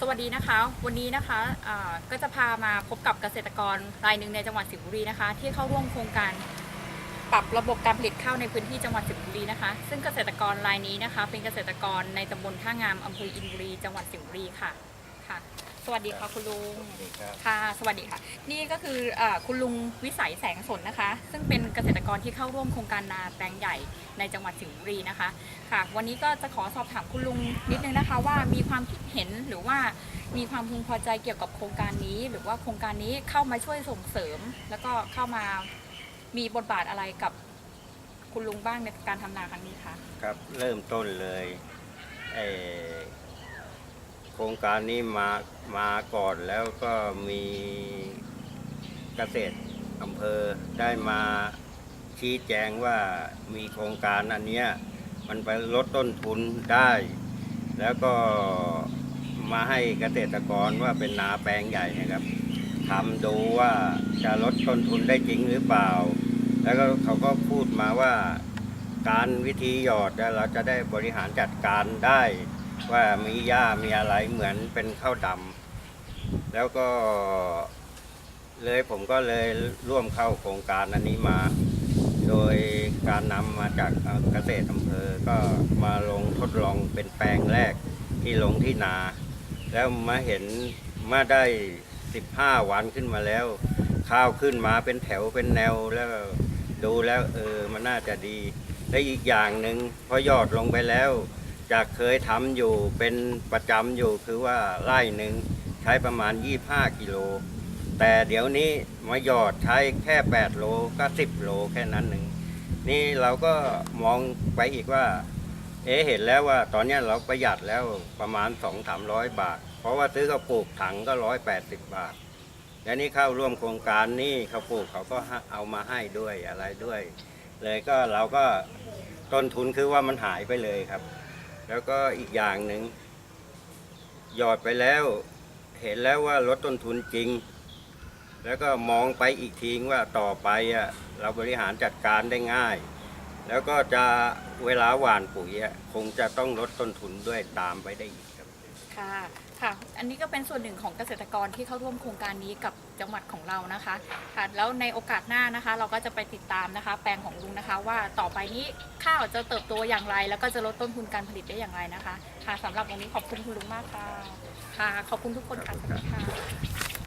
สวัสดีนะคะ วันนี้นะคะะก็จะพามาพบกับเกษตรกรรายหนึ่งในจังหวัดสิงห์บุรีนะคะ ที่เข้าร่วมโครงการปรับระบบการผลิตข้าวในพื้นที่จังหวัดสิงห์บุรีนะคะ ซึ่งเกษตรกรรายนี้นะคะ เป็นเกษตรกรในตำบลท่างามอำเภออินบุรี จังหวัดสิงห์บุรีค่ะค่ะ สวัสดีค่ะคุณลุง สวัสดีครับ ค่ะ สวัสดีค่ะ นี่ก็คืออาคุณลุงวิสัยแสงสนนะคะ ซึ่งเป็นเกษตรกรที่เข้าร่วมโครงการนาแปลงใหญ่ในจังหวัดสิงห์บุรีนะคะ ค่ะ วันนี้ก็จะขอสอบถามคุณลุงนิดนึงนะคะ ว่ามีความคิดเห็นหรือว่ามีความพึงพอใจเกี่ยวกับโครงการนี้ หรือว่าโครงการนี้เข้ามาช่วยส่งเสริม แล้วก็เข้ามามีบทบาทอะไรกับคุณลุงบ้างในการทำนาครั้งนี้คะ ครับเริ่มต้นเลยเอ่อ โครงการนี้มามาก่อนแล้วก็มีเกษตรอำเภอได้มาชี้แจงว่ามีโครงการอันเนี้ยมันไปลดต้นทุนได้ แล้วก็มาให้เกษตรกรว่าเป็นนาแปลงใหญ่นะครับทำดูว่าจะลดต้นทุนได้จริงหรือเปล่า แล้วก็เขาก็พูดมาว่าการวิธีหยอดเนี่ยเราจะได้บริหารจัดการได้ ว่ามีหญ้ามีอะไรเหมือนเป็นข้าวดำแล้วก็เลยผมก็เลยร่วมเข้าโครงการอันนี้มา โดยการนำมาจากเกษตรอำเภอก็มาลงทดลองเป็นแปลงแรกที่ลงที่นา แล้วมาเห็นมาได้ 15 วันขึ้นมาแล้ว ข้าวขึ้นมาเป็นแถวเป็นแนวแล้วดูแล้วเออมันน่าจะดีและอีกอย่างหนึ่งพอยอดลงไปแล้ว จากเคยทำอยู่เป็นประจำอยู่คือว่าไร่หนึ่งใช้ประมาณ 25 กิโล แต่เดี๋ยวนี้มาหยอดใช้แค่ 8 โลก็ 10 โลแค่นั้นหนึ่งนี่เราก็มองไปอีกว่า เอ๊เห็นแล้วว่าตอนนี้เราประหยัดแล้วประมาณ 2 3 0 0 บาท เพราะว่าซื้อกระปุกถังก็ 180 บาทแล้วนี่เข้าร่วมโครงการนี่เขาปลูกเขาก็เอามาให้ด้วยอะไรด้วย เลยก็เราก็ต้นทุนคือว่ามันหายไปเลยครับ แล้วก็อีกอย่างหนึ่งหยอดไปแล้ว เห็นแล้วว่าลดต้นทุนจริง แล้วก็มองไปอีกทีว่าต่อไปอะเราบริหารจัดการได้ง่าย แล้วก็จะเวลาหว่านปุ๋ยอะคงจะต้องลดต้นทุนด้วยตามไปได้อีก ค่ะ ค่ะ อันนี้ก็เป็นส่วนหนึ่งของเกษตรกรที่เข้าร่วมโครงการนี้กับจังหวัดของเรานะคะ ค่ะ แล้วในโอกาสหน้านะคะ เราก็จะไปติดตามนะคะ แปลงของลุงนะคะ ว่าต่อไปนี้ข้าวจะเติบโตอย่างไร แล้วก็จะลดต้นทุนการผลิตได้อย่างไรนะคะ ค่ะสำหรับวันนี้ขอบคุณคุณลุงมากค่ะ ค่ะ ขอบคุณทุกคนค่ะสวัสดีค่ะ